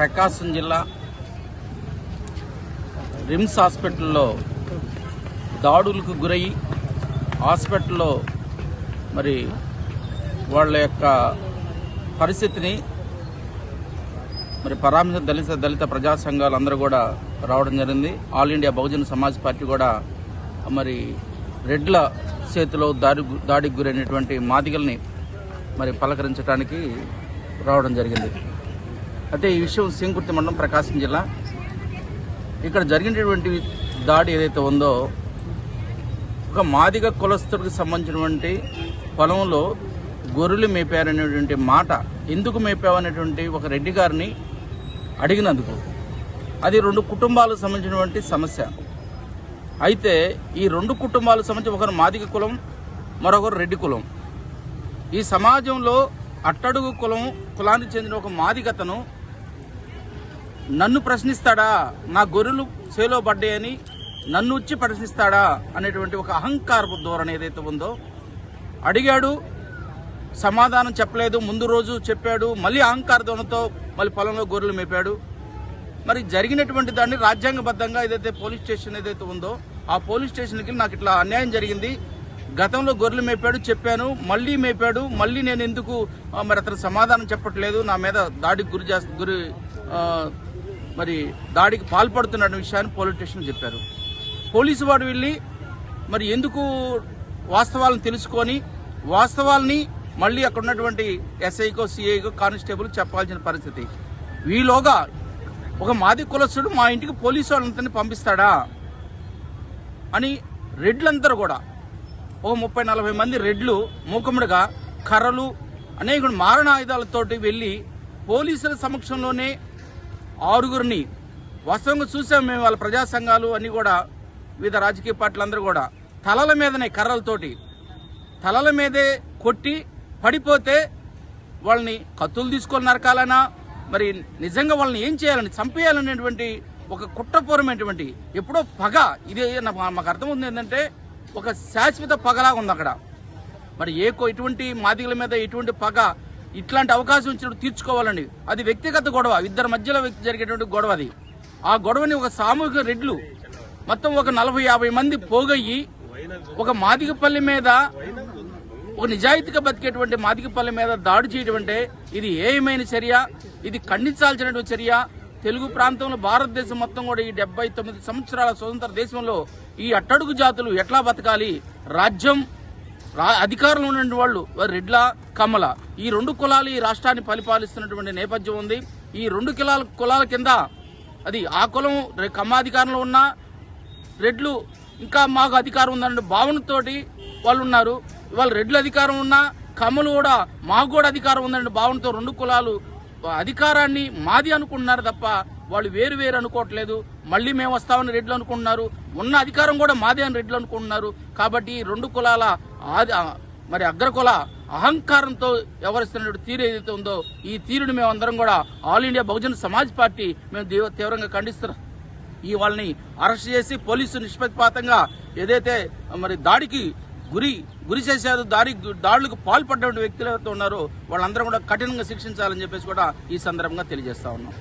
ప్రకాశం జిల్లా రిమ్స్ హాస్పిటల్లో దాడులకు గురయ్యి హాస్పిటల్లో మరి వాళ్ళ యొక్క పరిస్థితిని మరి పరామర్శ దళిత దళిత ప్రజా సంఘాలు అందరూ కూడా రావడం జరిగింది. All India Bahujan Samaj party కూడా మరి రెడ్ల చేతిలో దాడి దాడికి గురైనటువంటి మాదిగల్ని మరి పలకరించడానికి రావడం జరిగింది. అయితే ఈ విషయం సింగుర్తి మండలం ప్రకాశం జిల్లా. ఇక్కడ జరిగినటువంటి దాడి ఏదైతే ఉందో ఒక మాదిగ కులస్తుడికి సంబంధించినటువంటి పొలంలో గొర్రెలు మేపారనేటువంటి మాట ఎందుకు మేపావనేటువంటి ఒక రెడ్డి గారిని అడిగినందుకు. అది రెండు కుటుంబాలకు సంబంధించినటువంటి సమస్య. అయితే ఈ రెండు కుటుంబాలకు సంబంధించి ఒకరు మాదిగ కులం మరొకరు రెడ్డి కులం. ఈ సమాజంలో అట్టడుగు కులం కులానికి చెందిన ఒక మాదిగతను నన్ను ప్రశ్నిస్తాడా? నా గొర్రెలు చేలో పడ్డాయని నన్ను వచ్చి ప్రశ్నిస్తాడా? అనేటువంటి ఒక అహంకారపు ధోరణి ఏదైతే ఉందో అడిగాడు. సమాధానం చెప్పలేదు. ముందు రోజు చెప్పాడు. మళ్ళీ అహంకార ధోరణితో మళ్ళీ పొలంలో గొర్రెలు మేపాడు. మరి జరిగినటువంటి దాన్ని రాజ్యాంగబద్ధంగా ఏదైతే పోలీస్ స్టేషన్ ఏదైతే ఉందో ఆ పోలీస్ స్టేషన్కి నాకు ఇట్లా అన్యాయం జరిగింది. గతంలో గొర్రెలు మేపాడు చెప్పాను. మళ్ళీ మేపాడు. మళ్ళీ నేను ఎందుకు మరి అతను సమాధానం చెప్పట్లేదు. నా మీద దాడికి గురి చేస్త గురి మరి దాడికి పాల్పడుతున్న విషయాన్ని పోలీస్ స్టేషన్ చెప్పారు. పోలీసు వాడు వెళ్ళి మరి ఎందుకు వాస్తవాలను తెలుసుకొని వాస్తవాల్ని మళ్ళీ అక్కడ ఉన్నటువంటి ఎస్ఐకో సిఐకో కానిస్టేబుల్ చెప్పాల్సిన పరిస్థితి. వీలోగా ఒక మాది కులస్తుడు మా ఇంటికి పోలీసు వాళ్ళంతని పంపిస్తాడా అని రెడ్లందరూ కూడా ఓ ముప్పై నలభై మంది రెడ్లు మూకముడిగా కర్రలు అనేక మారణ ఆయుధాలతోటి వెళ్ళి పోలీసుల సమక్షంలోనే ఆరుగురిని వాస్తవంగా చూసాం మేము వాళ్ళ ప్రజా సంఘాలు అన్నీ కూడా వివిధ రాజకీయ పార్టీలందరూ కూడా. తలల మీదనే కర్రలతోటి తలల మీదే కొట్టి పడిపోతే వాళ్ళని కత్తులు తీసుకొని నరకాలనా మరి నిజంగా వాళ్ళని ఏం చేయాలని చంపేయాలనేటువంటి ఒక కుట్రపూరమైనటువంటి ఎప్పుడో పగ ఇది నా- మాకు అర్థమవుతుంది ఏంటంటే ఒక శాశ్వత పగలాగా ఉంది అక్కడ మరి ఏ ఇటువంటి మాదిగల మీద ఎటువంటి పగ ఇట్లాంటి అవకాశం ఇచ్చినప్పుడు తీర్చుకోవాలండి. అది వ్యక్తిగత గొడవ. ఇద్దరి మధ్యలో జరిగేటువంటి గొడవ అది. ఆ గొడవని ఒక సామూహిక రెడ్లు మొత్తం ఒక నలభై యాభై మంది పోగయ్యి ఒక మాదిగపల్లి మీద ఒక నిజాయితీగా బతికేటువంటి మాదిగపల్లి మీద దాడి చేయడం అంటే ఇది ఏమైన చర్య ఇది ఖండించాల్సినటువంటి చర్య. తెలుగు ప్రాంతంలో భారతదేశం మొత్తం కూడా ఈ డెబ్బై తొమ్మిది సంవత్సరాల స్వతంత్ర దేశంలో ఈ అట్టడుగు జాతులు ఎట్లా బతకాలి? రాజ్యం రా- అధికారంలో ఉన్న వాళ్ళు రెడ్ల కమల ఈ రెండు కులాలు ఈ రాష్ట్రాన్ని పరిపాలిస్తున్నటువంటి నేపథ్యం ఉంది. ఈ రెండు కులాల కులాల కింద అది ఆ కులం రె- కమ్మాధికారంలో ఉన్న రెడ్లు ఇంకా మాకు అధికారం ఉందన్న భావనతోటి వాళ్ళు ఉన్నారు. వాళ్ళు రెడ్లు అధికారం ఉన్నా కమలు కూడా మాకు కూడా అధికారం ఉందన్న భావనతో రెండు కులాలు అధికారాన్ని మాది అనుకుంటున్నారు తప్ప వాళ్ళు వేరు వేరు అనుకోవట్లేదు. మళ్ళీ మేము వస్తామని రెడ్లు అనుకుంటున్నారు. ఉన్న అధికారం కూడా మాదే అని రెడ్లు అనుకుంటున్నారు. కాబట్టి రెండు కులాల ఆది మరి అగ్రకుల అహంకారంతో వ్యవహరిస్తున్నటువంటి తీరు ఏదైతే ఉందో ఈ తీరుని మేమందరం కూడా all India Bahujan Samaj party మేము తీవ్ర- తీవ్రంగా ఖండిస్తున్నాం. ఈ వాళ్ళని అరెస్ట్ చేసి పోలీసు నిష్పక్షపాతంగా ఏదైతే మరి దాడికి గురి గురి చేశారు దాడి దాడులకు పాల్పడ్డ వ్యక్తులు ఎవరైతే ఉన్నారో వాళ్ళందరూ కూడా కఠినంగా శిక్షించాలని చెప్పేసి కూడా ఈ సందర్భంగా తెలియజేస్తా ఉన్నాం.